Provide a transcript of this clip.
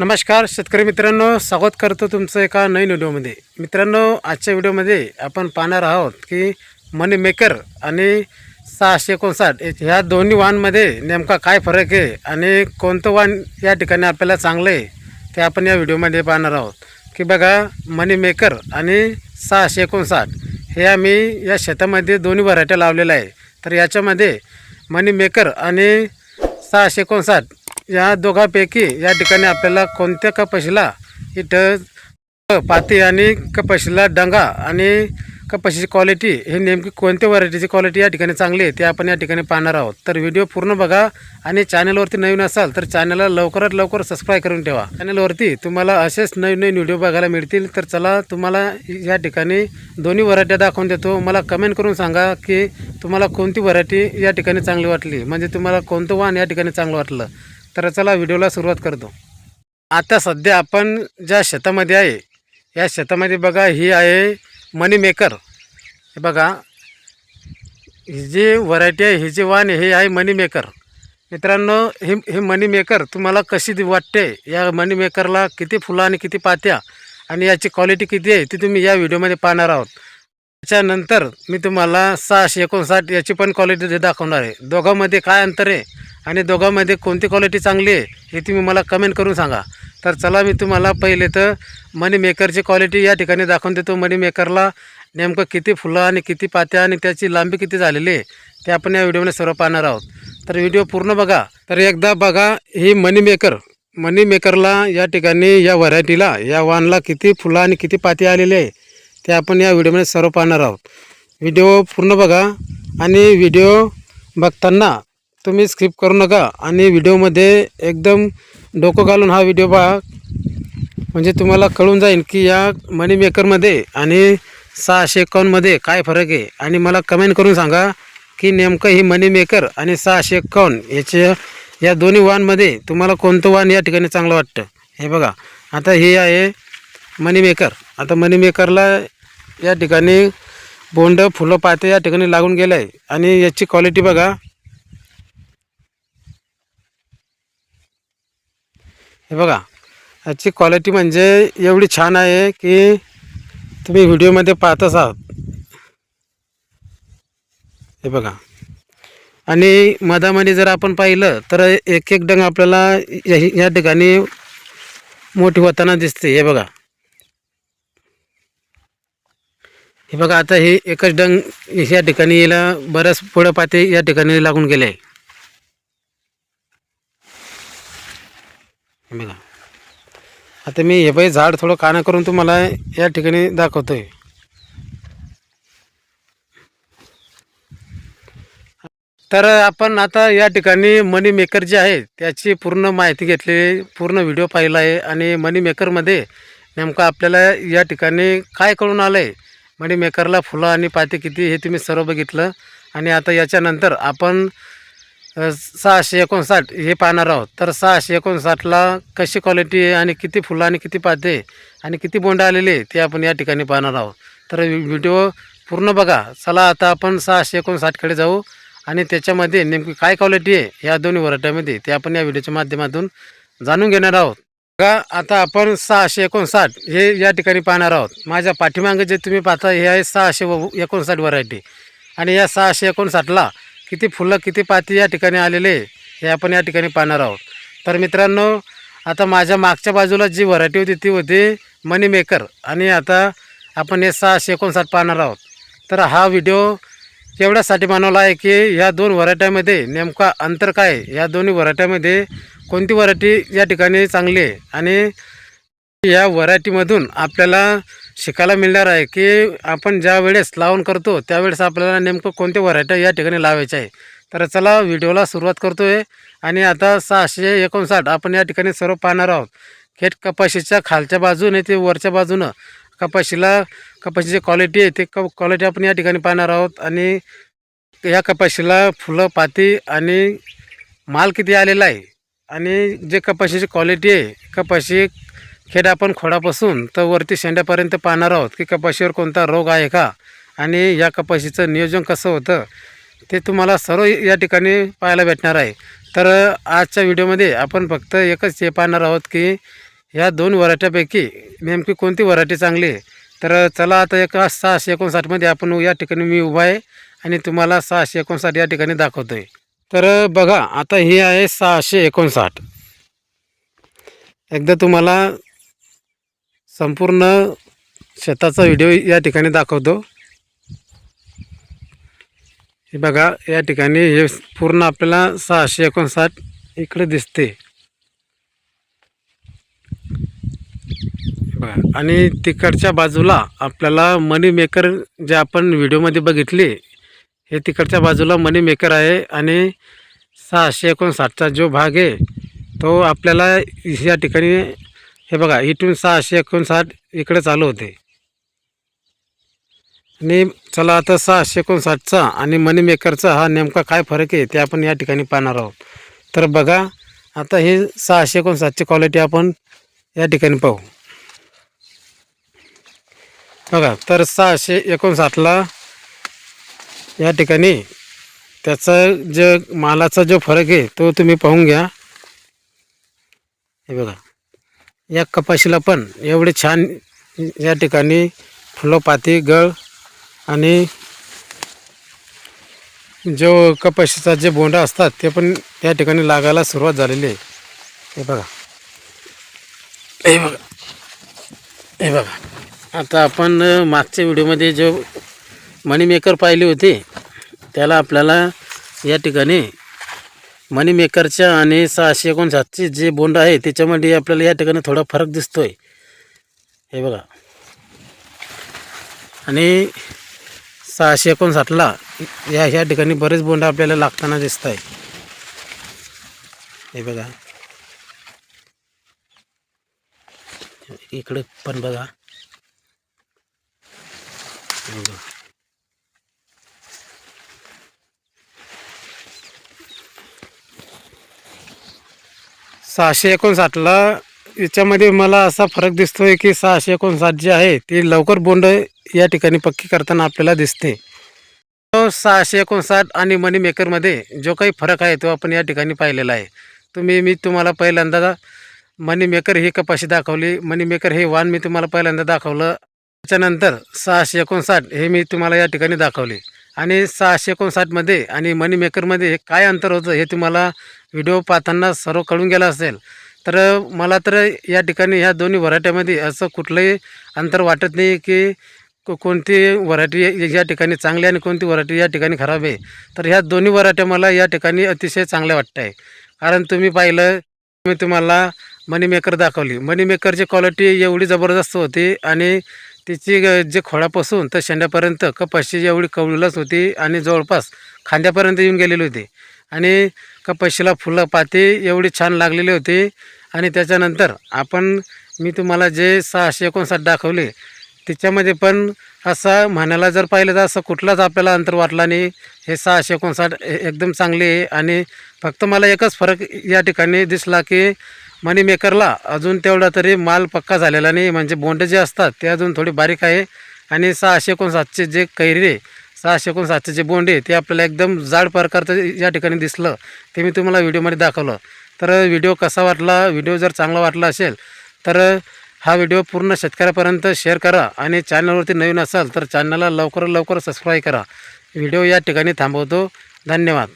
नमस्कार शेतकरी मित्रांनो. स्वागत करतो तुमचं एका नवीन व्हिडिओमध्ये. मित्रांनो आजच्या व्हिडिओमध्ये आपण पाहणार आहोत की मनी मेकर आणि सहाशे एकोणसाठ ह्या दोन्ही वाहनमध्ये नेमका काय फरक आहे आणि कोणतं वाहन या ठिकाणी आपल्याला चांगलं आहे ते आपण या व्हिडिओमध्ये पाहणार आहोत. की बघा मनी मेकर आणि सहाशे एकोणसाठ हे आम्ही या शेतामध्ये दोन्ही व्हरायट्या लावलेल्या आहे. तर याच्यामध्ये मनी मेकर आणि सहाशे एकोणसाठ या दोघांपैकी या ठिकाणी आपल्याला कोणत्या कपाशीला इथं पाती आणि कपाशीला डंगा आणि कपाशीची क्वालिटी हे नेमकी कोणत्या व्हरायटीची क्वालिटी या ठिकाणी चांगली आहे ते आपण या ठिकाणी पाहणार आहोत. तर व्हिडिओ पूर्ण बघा आणि चॅनलवरती नवीन असाल तर चॅनलला लवकरात लवकर सबस्क्राईब करून ठेवा. चॅनलवरती तुम्हाला असेच नवीन नवीन व्हिडिओ बघायला मिळतील. तर चला तुम्हाला या ठिकाणी दोन्ही व्हरायट्या दाखवून देतो. मला कमेंट करून सांगा की तुम्हाला कोणती व्हरायटी या ठिकाणी चांगली वाटली? म्हणजे तुम्हाला कोणतं वाहन या ठिकाणी चांगलं वाटलं? तर चला व्हिडिओला सुरुवात करतो. आता सध्या आपण ज्या शेतामध्ये आहे या शेतामध्ये बघा ही आहे मनी मेकर. हे बघा ही जी व्हरायटी आहे ही जी वाण हे आहे मनी मेकर. मित्रांनो हे हे मनी मेकर तुम्हाला कशी वाटते? या मनी मेकरला किती फुलं आणि किती पात्या आणि याची क्वालिटी किती आहे ती तुम्ही या व्हिडिओमध्ये पाहणार आहोत. त्याच्यानंतर मी तुम्हाला सहाशे एकोणसाठ याची पण क्वालिटी दाखवणार आहे. दोघांमध्ये काय अंतर आहे? आणि दोघांमध्ये कोणती क्वालिटी चांगली आहे हे तुम्ही मला कमेंट करून सांगा. तर चला मी तुम्हाला पहिले तर मनी मेकरची क्वालिटी या ठिकाणी दाखवून देतो. मनी मेकरला नेमकं किती फुलं आणि किती पात्या आणि त्याची लांबी किती झालेली आहे ते आपण या व्हिडिओमध्ये सर्व पाहणार आहोत. तर व्हिडिओ पूर्ण बघा. तर एकदा बघा ही मनी मेकर मनी मेकरला या ठिकाणी या व्हरायटीला या वानला किती फुलं आणि किती पाती आलेली आहे ते आपण या व्हिडिओमध्ये सर्व पाहणार आहोत. व्हिडिओ पूर्ण बघा आणि व्हिडिओ बघताना तुम्ही स्किप करू नका. आणि व्हिडिओमध्ये एकदम डोकं घालून हा व्हिडिओ पहा. म्हणजे तुम्हाला कळून जाईल की या मनी मेकरमध्ये आणि सहाशे एकावन्नमध्ये काय फरक आहे. आणि मला कमेंट करून सांगा की नेमकं ही मनी मेकर आणि सहाशे एकावन्न याच्या या दोन्ही वाहनमध्ये तुम्हाला कोणतं वाहन या ठिकाणी चांगलं वाटतं? हे बघा. आता हे आहे मनी मेकर आता मनी मेकरला या ठिकाणी बोंड फुलं पाते या ठिकाणी लागून गेलं आहे आणि याची क्वालिटी बघा. हे बघा याची क्वालिटी म्हणजे एवढी छान आहे की तुम्ही व्हिडिओमध्ये पाहतच आहात. हे बघा. आणि मधामध्ये जर आपण पाहिलं तर एक एक डंग आपल्याला या- या ठिकाणी मोठी होताना दिसते. हे बघा. हे बघा आता हे एकच डंग या ठिकाणी याला बऱ्याच पुढं पाते या ठिकाणी लागून गेले. आहे बघा आता मी हे बाई झाड थोडं काना करून तुम्हाला या ठिकाणी दाखवतो आहे तर आपण आता या ठिकाणी मनी मेकर जे आहे त्याची पूर्ण माहिती घेतली पूर्ण व्हिडिओ पाहिला आहे आणि मनी मेकरमध्ये नेमकं आपल्याला या ठिकाणी काय कळून आलं आहे मनी मेकरला फुलं आणि पाते किती हे तुम्ही सर्व बघितलं. आणि आता याच्यानंतर आपण सहाशे एकोणसाठ हे पाहणार आहोत. तर सहाशे एकोणसाठला कशी क्वालिटी आहे आणि किती फुलं आणि किती पाते आणि किती बोंड आलेले आहे ते आपण या ठिकाणी पाहणार आहोत. तर व्हिडिओ पूर्ण बघा. चला आता आपण सहाशे एकोणसाठकडे जाऊ आणि त्याच्यामध्ये नेमकी काय क्वालिटी आहे या दोन्ही वराट्यामध्ये ते आपण या व्हिडिओच्या माध्यमातून जाणून घेणार आहोत. बघा आता आपण सहाशे एकोणसाठ हे या ठिकाणी पाहणार आहोत. माझ्या पाठीमागं जे तुम्ही पाहता हे आहे सहाशे व- एकोणसाठ व्हरायटी आणि या सहाशे एकोणसाठला किती फुलं किती पाती या ठिकाणी आलेले हे आपण या ठिकाणी पाहणार आहोत. तर मित्रांनो आता माझ्या मागच्या बाजूला जी व्हरायटी होती ती होती मनी मेकर. आणि आता आपण हे सहाशे एकोणसाठ पाहणार आहोत. तर हा व्हिडिओ एवढ्यासाठी बनवला आहे की ह्या दोन व्हरायट्यामध्ये नेमका अंतर काय या दोन्ही व्हरायट्यामध्ये कोणती व्हरायटी या ठिकाणी चांगली आहे? आणि या व्हरायटीमधून आपल्याला शिकायला मिळणार आहे की आपण ज्या वेळेस लावून करतो त्यावेळेस आपल्याला नेमकं कोणत्या व्हरायट्या या ठिकाणी लावायच्या आहे. तर चला व्हिडिओला सुरुवात करतो आहे आणि आता सहाशे एकोणसाठ आपण या ठिकाणी सर्व पाहणार आहोत. खेट कपाशीच्या खालच्या बाजूने ते वरच्या बाजूनं कपाशीला कपाशीची क्वालिटी आहे ते क क्वालिटी आपण या ठिकाणी पाहणार आहोत आणि या कपाशीला फुलं पाती आणि माल किती आलेला आहे आणि जे कपाशीची क्वालिटी आहे कपाशी खेड आपण खोडापासून तर वरती शेंड्यापर्यंत पाहणार आहोत की कपाशीवर कोणता रोग आहे का? आणि या कपाशीचं नियोजन कसं होतं? ते तुम्हाला सर्व या ठिकाणी पाहायला भेटणार आहे. तर आजच्या व्हिडिओमध्ये आपण फक्त एकच हे पाहणार आहोत की ह्या दोन वराठ्यापैकी नेमकी कोणती वरायटी चांगली आहे? तर चला आता एका सहाशे एकोणसाठमध्ये आपण या ठिकाणी मी उभा आहे आणि तुम्हाला सहाशे एकोणसाठ या ठिकाणी दाखवतो आहे तर बघा आता ही आहे सहाशे एकोणसाठ. एकदा तुम्हाला संपूर्ण शेताचा व्हिडिओ या ठिकाणी दाखवतो. हे बघा या ठिकाणी हे पूर्ण आपल्याला सहाशे एकोणसाठ इकडे दिसते. बघा आणि तिकडच्या बाजूला आपल्याला मनी मेकर जे आपण व्हिडिओमध्ये बघितले हे तिकडच्या बाजूला मनी मेकर आहे आणि सहाशे एकोणसाठचा जो भाग आहे तो आपल्याला या ठिकाणी हे बघा इथून सहाशे एकोणसाठ इकडे चालू होते. आणि चला आता सहाशे एकोणसाठचा आणि मनी मेकरचा हा नेमका काय फरक आहे ते आपण या ठिकाणी पाहणार आहोत. तर बघा आता हे सहाशे एकोणसाठची क्वालिटी आपण या ठिकाणी पाहू. बघा तर सहाशे एकोणसाठला या ठिकाणी त्याचा जे मालाचा जो फरक आहे तो तुम्ही पाहून घ्या. हे बघा. या कपाशीला पण एवढे छान या ठिकाणी फुलं पाती गळ आणि जो कपाशीचा जे बोंडा असतात ते पण त्या ठिकाणी लागायला सुरुवात झालेली आहे. हे बघा. हे बघा. हे बघा. आता आपण मागच्या व्हिडिओमध्ये जो मनी मेकर पाहिली होती त्याला आपल्याला या ठिकाणी मनी मेकरच्या आणि सहाशे एकोणसाठचे जे बोंड आहे त्याच्यामध्ये आपल्याला या ठिकाणी थोडा फरक दिसतोय. हे बघा. आणि सहाशे एकोणसाठला या ह्या ठिकाणी बरेच बोंड आपल्याला लागताना दिसत आहे हे बघा. इकडे पण बघा. सहाशे एकोणसाठला याच्यामध्ये मला असा फरक दिसतोय की सहाशे एकोणसाठ जे आहे ती लवकर बोंड या ठिकाणी पक्की करताना आपल्याला दिसते. तो सहाशे एकोणसाठ आणि मनी मेकरमध्ये जो काही फरक आहे तो आपण या ठिकाणी पाहिलेला आहे. तुम्ही मी तुम्हाला पहिल्यांदा मनी मेकर ही कपाशी दाखवली. मनी मेकर हे वाण मी तुम्हाला पहिल्यांदा दाखवलं. त्याच्यानंतर सहाशे एकोणसाठ हे मी तुम्हाला या ठिकाणी दाखवले. आणि सहाशे एकोणसाठमध्ये आणि मनी मेकरमध्ये हे काय अंतर होतं हे तुम्हाला व्हिडिओ पाहताना सर्व कळून गेला असेल. तर मला तर या ठिकाणी ह्या दोन्ही व्हरायट्यामध्ये असं कुठलंही अंतर वाटत नाही की कोणती व्हरायटी या ठिकाणी चांगली आणि कोणती व्हरायटी या ठिकाणी खराब आहे. तर ह्या दोन्ही व्हरायट्या मला या ठिकाणी अतिशय चांगल्या वाटत आहे कारण तुम्ही पाहिलं मी तुम्हाला मनी मेकर दाखवली. मनी मेकरची क्वालिटी एवढी जबरदस्त होती आणि तिची जे खोडापासून तर शेंड्यापर्यंत कपाशी एवढी कवळीलाच होती आणि जवळपास खांद्यापर्यंत येऊन गेलेली होती. आणि कपाशीला फुलं पाते एवढी छान लागलेली होती. आणि त्याच्यानंतर आपण मी तुम्हाला जे सहाशे एकोणसाठ दाखवले त्याच्यामध्ये पण असा म्हणायला जर पाहिलं तर असं कुठलाच आपल्याला अंतर वाटला नाही. हे सहाशे एकोणसाठ एकदम चांगले आहे आणि फक्त मला एकच फरक या ठिकाणी दिसला की मनी मेकरला अजून तेवढा तरी माल पक्का झालेला नाही. म्हणजे बोंड जे असतात ते अजून थोडी बारीक आहे. आणि सहाशे एकोणसाठचे जे कैरी सहाशे एकोणसाठचे जे बोंड आहे ते आपल्याला एकदम जाड प्रकारचं या ठिकाणी दिसलं. ते मी तुम्हाला व्हिडिओमध्ये दाखवलं. तर व्हिडिओ कसा वाटला व्हिडिओ जर चांगला वाटला असेल तर हा व्हिडिओ पूर्ण शेतकऱ्यापर्यंत शेअर करा आणि चॅनलवरती नवीन असाल तर चॅनलला लवकर लवकर सबस्क्राईब करा. व्हिडिओ या ठिकाणी थांबवतो. धन्यवाद.